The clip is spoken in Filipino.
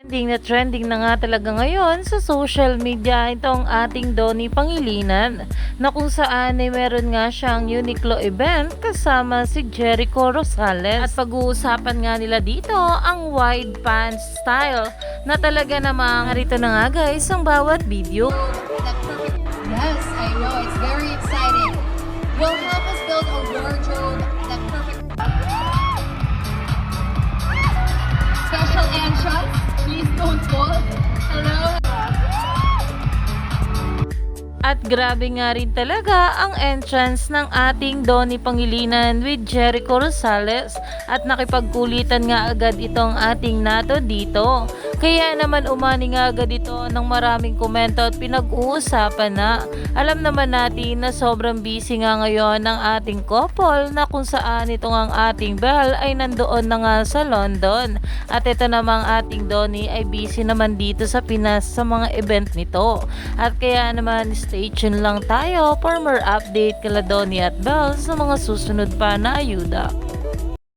Trending na trending na nga talaga ngayon sa social media itong ating Donnie Pangilinan na kung saan ay meron nga siyang Uniqlo event kasama si Jericho Rosales at pag-uusapan nga nila dito ang wide pants style na talaga namang harito na nga guys ang bawat video. Yes, I know. It's very exciting. Will help us build a wardrobe At grabe nga rin talaga ang entrance ng ating Donnie Pangilinan with Jericho Rosales at nakipagkulitan nga agad itong ating nato dito. Kaya naman umani nga agad ito ng maraming komento at pinag-uusapan na. Alam naman natin na sobrang busy nga ngayon ng ating couple na kung saan ito ang ating Belle ay nandoon na nga sa London. At ito namang ating Donnie ay busy naman dito sa Pinas sa mga event nito. At kaya naman stay tuned lang tayo for more update kala Donnie at Belle sa mga susunod pa na ayuda.